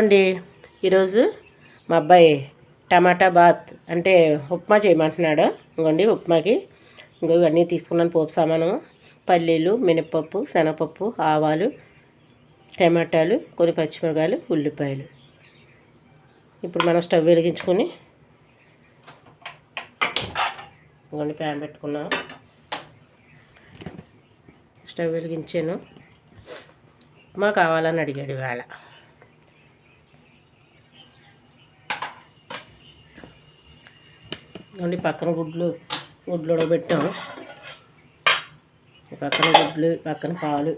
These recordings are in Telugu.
అండి ఈరోజు మా అబ్బాయి టమాటా బాత్ అంటే ఉప్మా చేయమంటున్నాడు. ఇంకోండి ఉప్మాకి ఇంకో ఇవన్నీ తీసుకున్నాను పోపు సామాను పల్లీలు మినపప్పు శనగపప్పు ఆవాలు టమాటాలు కొన్ని పచ్చిమిరకాయలు ఉల్లిపాయలు. ఇప్పుడు మనం స్టవ్ వెలిగించుకొని ఇంకోండి ప్యాన్ పెట్టుకున్నాం. స్టవ్ వెలిగించాను. ఉప్మా కావాలని అడిగాడు ఇవాళ. ఇదిగోండి పక్కన గుడ్లు గుడ్లు ఉడకబెట్టాము పక్కన గుడ్లు పక్కన పాలు.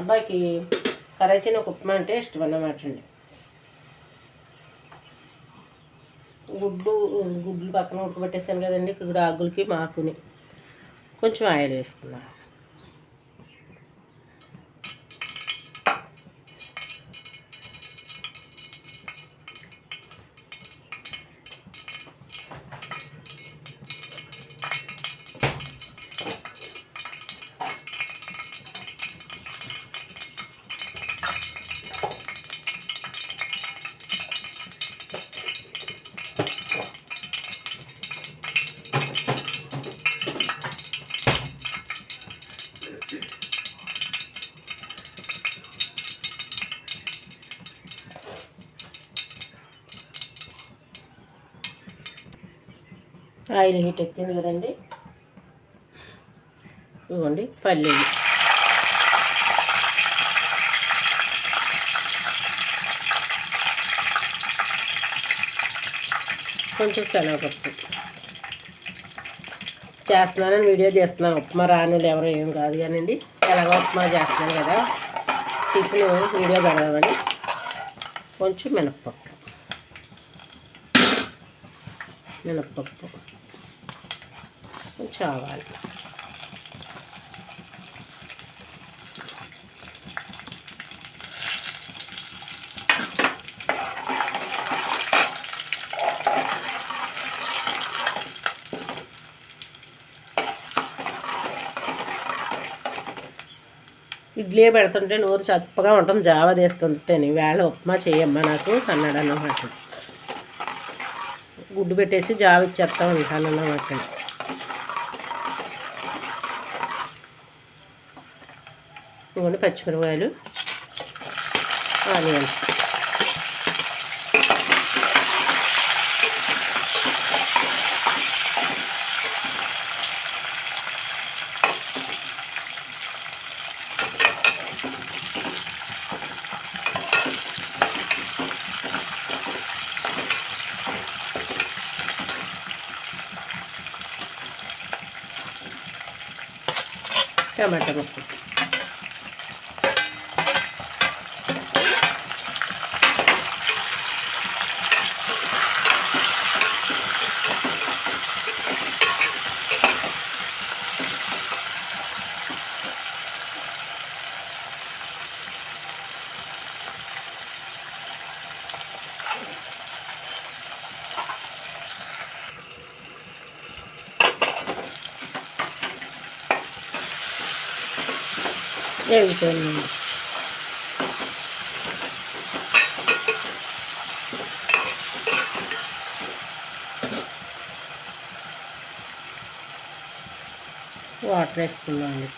అబ్బాయికి కరాచీన ఒక ఉప్మా అంటే ఇష్టం అన్నమాట అండి. గుడ్లు గుడ్లు పక్కన ఉడకబెట్టేసాను కదండి. ఇక్కడ ఆగులకి మాకుని కొంచెం ఆయిల్ వేసుకున్నాను ఆయిల్ హీట్ ఎక్కింది కదండి. ఇవ్వండి పల్లీలు కొంచెం శనగపప్పు. చేస్తున్నానని వీడియో చేస్తున్నాను ఉప్మా రానులు ఎవరు ఏం కాదు కానివ్వండి ఎలాగో ఉప్మా చేస్తున్నాను కదా. టిఫిన్ వీడియో పెడదామని. కొంచెం మినప్పప్పు. మినప్పప్పు. కొంచెం ఆవాలి ఇడ్లీ పెడుతుంటే నోరు చప్పగా ఉంటుంది జావ తీస్తుంటేనే వేళ ఉప్మా చేయమ్మా నాకు అన్నాడు అన్నమాట. గుడ్డు పెట్టేసి జావ ఇచ్చేస్తాం అంటాను అన్నమాట. ఇవ్వండి పచ్చిమిరపకాయలు ఆనియన్స్. టమాటా ముక్క వేగుతుంది వాటర్ వేసుకుందామండి.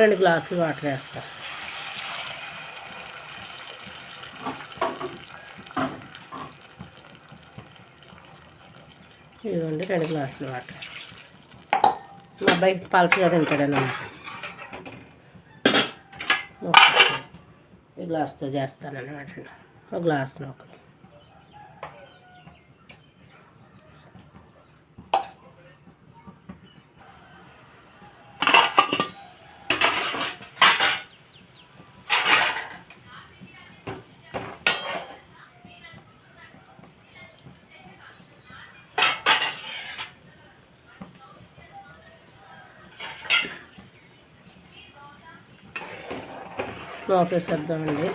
రెండు గ్లాసులు వాటర్ వేస్తా. ఇదిగోండి రెండు గ్లాసులు వాటర్. మా అబ్బాయి పలచగా తింటాడనమాట గ్లాస్తో చేస్తానన్నమాట ఒక గ్లాస్ ఫ్లేమ్ ఆపేసేద్దామండి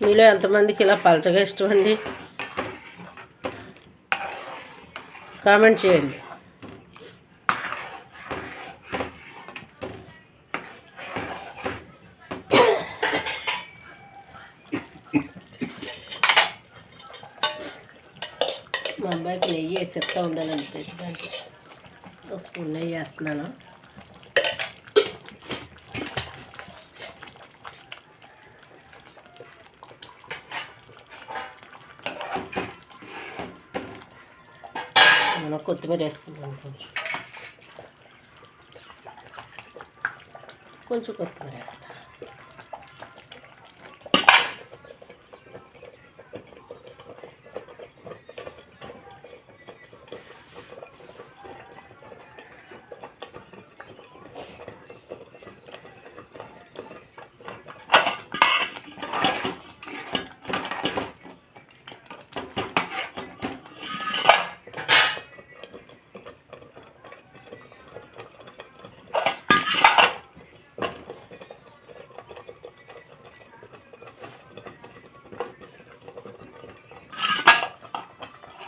మీలో ఎంతమందికి ఇలా పలచగా ఇష్టం అండి కామెంట్ చేయండి. మా నెయ్యి వేసి ఎత్తా ఉండాలంటే దానికి ఒక స్పూన్ నెయ్యి వేస్తున్నాను. మనం కొత్తిమీర వేసుకుందాం కొంచెం. కొంచెం కొత్తిమీర వేస్తాను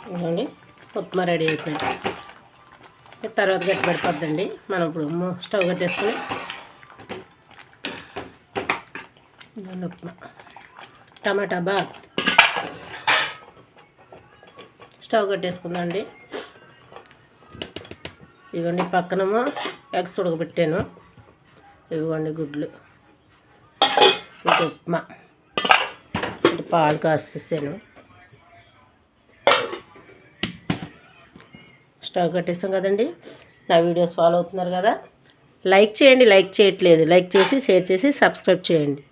ఇదిగోండి ఉప్మా రెడీ అయిపోయింది. తర్వాత గట్టి పడిపోద్దండి మనం ఇప్పుడు స్టవ్ కట్టేసుకుని దాని ఉప్మా. టమాటా బాత్. స్టవ్ కట్టేసుకుందండి ఇదిగోండి పక్కనము ఎగ్స్ ఉడకబెట్టాను. ఇదిగోండి గుడ్లు. ఉప్మా. పాలు కాసేసాను. స్టవ్ కట్టేసాం కదండి. నా వీడియోస్ ఫాలో అవుతున్నారు కదా. లైక్ చేయండి లైక్ చేయట్లేదు. లైక్ చేసి షేర్ చేసి సబ్స్క్రైబ్ చేయండి.